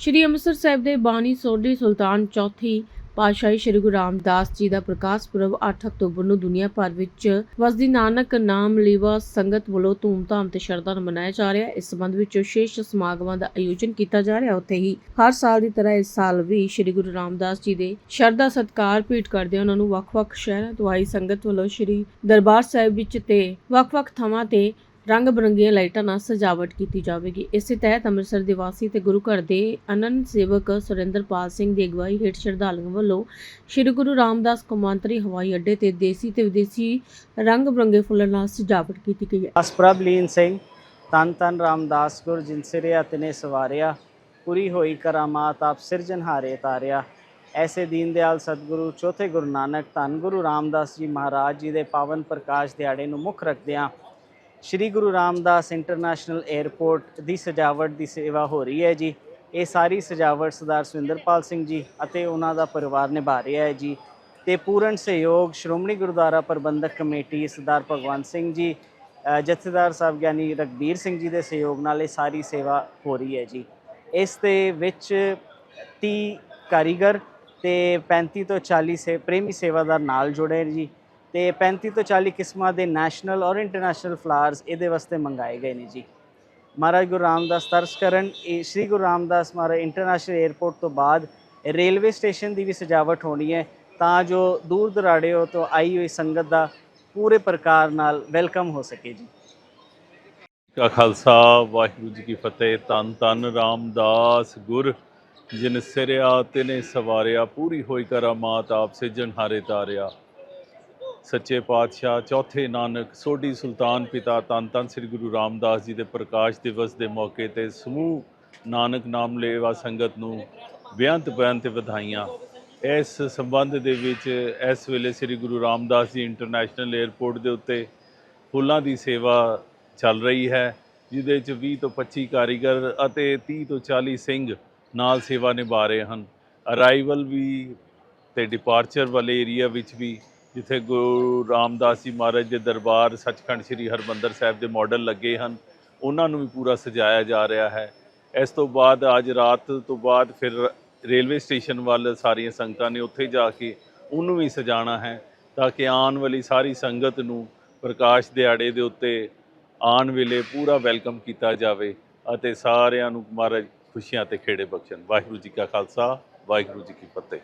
ਸ਼੍ਰੀ ਅੰਮ੍ਰਿਤਸਰ ਸਾਹਿਬ ਦੇ ਬਾਣੀ ਸੋਢੀ ਸੁਲਤਾਨ ਚੌਥੀ ਪਾਤਸ਼ਾਹੀ ਸ਼੍ਰੀ ਗੁਰੂ ਰਾਮਦਾਸ ਜੀ ਦਾ ਪ੍ਰਕਾਸ਼ ਪੁਰਬ 8 ਅਕਤੂਬਰ ਨੂੰ ਦੁਨੀਆ ਭਰ ਵਿੱਚ ਵਸਦੀ ਨਾਨਕ ਨਾਮ ਲੇਵਾ ਸੰਗਤ ਵੱਲੋਂ ਧੂਮਧਾਮ ਤੇ ਸ਼ਰਧਾ ਨਾਲ ਮਨਾਇਆ ਜਾ ਰਿਹਾ। ਹੈ ਇਸ ਸੰਬੰਧ ਵਿੱਚ ਵਿਸ਼ੇਸ਼ ਸਮਾਗਮਾਂ ਦਾ ਆਯੋਜਨ ਕੀਤਾ ਜਾ ਰਿਹਾ। ਉੱਥੇ ਹੀ ਹਰ ਸਾਲ ਦੀ ਤਰ੍ਹਾਂ ਇਸ ਸਾਲ ਵੀ ਸ਼੍ਰੀ ਗੁਰੂ ਰਾਮਦਾਸ ਜੀ ਦੇ ਸ਼ਰਧਾ ਸਤਕਾਰ ਭੇਟ ਕਰਦੇ ਉਹਨਾਂ ਨੂੰ ਵੱਖ-ਵੱਖ ਸ਼ਹਿਰਾਂ ਤੋਂ ਆਈ ਸੰਗਤ ਵੱਲੋਂ ਸ਼੍ਰੀ ਦਰਬਾਰ ਸਾਹਿਬ ਵਿੱਚ ਤੇ ਵੱਖ-ਵੱਖ ਥਾਵਾਂ ਤੇ ਰੰਗ ਬਰੰਗੀਆਂ ਲਾਈਟਾਂ ਨਾਲ ਸਜਾਵਟ ਕੀਤੀ ਜਾਵੇਗੀ। ਇਸੇ ਤਹਿਤ ਅੰਮ੍ਰਿਤਸਰ ਦੇ ਵਾਸੀ ਤੇ ਗੁਰੂ ਘਰ ਦੇ ਅਨੰਦ ਸੇਵਕ ਸੁਰਿੰਦਰਪਾਲ ਸਿੰਘ ਦੀ ਅਗਵਾਈ ਹੇਠ ਸ਼ਰਧਾਲੂਆਂ ਵੱਲੋਂ ਸ੍ਰੀ ਗੁਰੂ ਰਾਮਦਾਸ ਕੌਮਾਂਤਰੀ ਹਵਾਈ ਅੱਡੇ ਤੇ ਦੇਸੀ ਤੇ ਵਿਦੇਸੀ ਰੰਗ ਬਰੰਗੇ ਫੁੱਲਾਂ ਨਾਲ ਸਜਾਵਟ ਕੀਤੀ ਗਈ ਹੈ। ਅਸਪ੍ਰਭ ਲੀਨ ਸਿੰਘ ਤਨ ਤਨ ਰਾਮਦਾਸ ਗੁਰ ਜਿਨ ਸਿਰਿਆ ਤਿਨੇ ਸਵਾਰਿਆ, ਪੂਰੀ ਹੋਈ ਕਰਾਮਾਤ ਆਪ ਸਿਰਜਨਹਾਰੇ ਤਾਰਿਆ। ਐਸੇ ਦੀਨ ਦਿਆਲ ਸਤਿਗੁਰੂ, ਚੌਥੇ ਗੁਰੂ ਨਾਨਕ, ਧੰਨ ਗੁਰੂ ਰਾਮਦਾਸ ਜੀ ਮਹਾਰਾਜ ਜੀ ਦੇ ਪਾਵਨ ਪ੍ਰਕਾਸ਼ ਦਿਹਾੜੇ ਨੂੰ ਮੁੱਖ ਰੱਖਦਿਆਂ ਸ਼੍ਰੀ ਗੁਰੂ ਰਾਮਦਾਸ ਇੰਟਰਨੈਸ਼ਨਲ 에ਅਰਪੋਰਟ ਦੀ ਸਜਾਵਟ ਦੀ ਸੇਵਾ ਹੋ ਰਹੀ ਹੈ ਜੀ। ਇਹ ਸਾਰੀ ਸਜਾਵਟ ਸਰਦਾਰ ਸੁਰਿੰਦਰਪਾਲ ਸਿੰਘ ਜੀ ਅਤੇ ਉਹਨਾਂ ਦਾ ਪਰਿਵਾਰ ਨਿਭਾ ਰਿਹਾ ਹੈ ਜੀ। ਤੇ ਪੂਰਨ ਸਹਿਯੋਗ ਸ਼੍ਰੋਮਣੀ ਗੁਰਦੁਆਰਾ ਪ੍ਰਬੰਧਕ ਕਮੇਟੀ ਸਰਦਾਰ ਭਗਵੰਤ ਸਿੰਘ ਜੀ ਜਥੇਦਾਰ ਸਾਹਿਬ ਗਿਆਨੀ ਰਗਬੀਰ ਸਿੰਘ ਜੀ ਦੇ ਸਹਿਯੋਗ ਨਾਲ ਇਹ ਸਾਰੀ ਸੇਵਾ ਹੋ ਰਹੀ ਹੈ ਜੀ। ਇਸ ਦੇ ਵਿੱਚ 30 ਕਾਰੀਗਰ ਤੇ 35 ਤੋਂ 40 ਸੇ, ਪ੍ਰੇਮੀ ਸੇਵਾਦਾਰ ਨਾਲ ਜੁੜੇ ਜੀ। ਤੇ 35 ਤੋਂ 40 ਕਿਸਮਾਂ ਦੇ ਨੈਸ਼ਨਲ ਔਰ ਇੰਟਰਨੈਸ਼ਨਲ ਫਲਾਵਰਸ ਇਹਦੇ ਵਾਸਤੇ ਮੰਗਾਏ ਗਏ ਨੇ ਜੀ। ਮਹਾਰਾਜ ਗੁਰੂ ਰਾਮਦਾਸ ਤਰਸ ਕਰਨ, ਇਹ ਸ਼੍ਰੀ ਗੁਰੂ ਰਾਮਦਾਸ ਮਹਾਰਾਜ ਇੰਟਰਨੈਸ਼ਨਲ 에ਅਰਪੋਰਟ ਤੋਂ ਬਾਅਦ ਰੇਲਵੇ ਸਟੇਸ਼ਨ ਦੀ ਵੀ ਸਜਾਵਟ ਹੋਣੀ ਹੈ, ਤਾਂ ਜੋ ਦੂਰ ਦਰਾੜਿਓ ਤੋਂ ਆਈ ਹੋਈ ਸੰਗਤ ਦਾ ਪੂਰੇ ਪ੍ਰਕਾਰ ਨਾਲ ਵੈਲਕਮ ਹੋ ਸਕੇ ਜੀ। ਕਾ ਖਾਲਸਾ, ਵਾਹਿਗੁਰੂ ਜੀ ਕੀ ਫਤਿਹ। ਤਨ ਤਨ ਰਾਮਦਾਸ ਗੁਰ, ਜਿਨ ਸਿਰਿਆ ਤਿਨੇ ਸਵਾਰਿਆ, ਪੂਰੀ ਹੋਈ ਕਰਾਮਾਤ ਆਪ ਸਿਜਣ ਹਾਰੇ ਤਾਰਿਆ। ਸੱਚੇ ਪਾਤਸ਼ਾਹ, ਚੌਥੇ ਨਾਨਕ, ਸੋਢੀ ਸੁਲਤਾਨ ਪਿਤਾ ਤਨ ਤਨ ਸ੍ਰੀ ਗੁਰੂ ਰਾਮਦਾਸ ਜੀ ਦੇ ਪ੍ਰਕਾਸ਼ ਦਿਵਸ ਦੇ ਮੌਕੇ ਤੇ ਸਮੂਹ ਨਾਨਕ ਨਾਮ ਲੇਵਾ ਸੰਗਤ ਨੂੰ ਬੇਅੰਤ ਬੇਅੰਤ ਵਧਾਈਆਂ। ਇਸ ਸੰਬੰਧ ਦੇ ਵਿੱਚ ਇਸ ਵੇਲੇ ਸ੍ਰੀ ਗੁਰੂ ਰਾਮਦਾਸ ਜੀ ਇੰਟਰਨੈਸ਼ਨਲ 에ਅਰਪੋਰਟ ਦੇ ਉੱਤੇ ਫੁੱਲਾਂ ਦੀ ਸੇਵਾ ਚੱਲ ਰਹੀ ਹੈ, ਜਿਹਦੇ ਵਿੱਚ 20 ਤੋਂ 25 ਕਾਰੀਗਰ ਅਤੇ 30 ਤੋਂ 40 ਸਿੰਘ ਨਾਲ ਸੇਵਾ ਨਿਭਾ ਰਹੇ ਹਨ। ਅਰਾਈਵਲ ਵੀ ਤੇ ਡਿਪਾਰਚਰ ਵਾਲੇ ਏਰੀਆ ਵਿੱਚ ਵੀ ਜਿੱਥੇ ਗੁਰੂ ਰਾਮਦਾਸ ਜੀ ਮਹਾਰਾਜ ਦੇ ਦਰਬਾਰ ਸੱਚਖੰਡ ਸ੍ਰੀ ਹਰਮੰਦਰ ਸਾਹਿਬ ਦੇ ਮਾਡਲ ਲੱਗੇ ਹਨ, ਉਹਨਾਂ ਨੂੰ ਵੀ ਪੂਰਾ ਸਜਾਇਆ ਜਾ ਰਿਹਾ ਹੈ। ਇਸ ਤੋਂ ਬਾਅਦ ਅੱਜ ਰਾਤ ਤੋਂ ਬਾਅਦ ਫਿਰ ਰੇਲਵੇ ਸਟੇਸ਼ਨ ਵੱਲ ਸਾਰੀਆਂ ਸੰਗਤਾਂ ਨੇ ਉੱਥੇ ਜਾ ਕੇ ਉਹਨੂੰ ਵੀ ਸਜਾਣਾ ਹੈ ਤਾਂ ਕਿ ਆਉਣ ਵਾਲੀ ਸਾਰੀ ਸੰਗਤ ਨੂੰ ਪ੍ਰਕਾਸ਼ ਦਿਹਾੜੇ ਦੇ ਉੱਤੇ ਆਉਣ ਵੇਲੇ ਪੂਰਾ ਵੈਲਕਮ ਕੀਤਾ ਜਾਵੇ ਅਤੇ ਸਾਰਿਆਂ ਨੂੰ ਮਹਾਰਾਜ ਖੁਸ਼ੀਆਂ ਤੇ ਖੇੜੇ ਬਖਸ਼ਣ। ਵਾਹਿਗੁਰੂ ਜੀ ਕਾ ਖਾਲਸਾ, ਵਾਹਿਗੁਰੂ ਜੀ ਕੀ ਫਤਿਹ।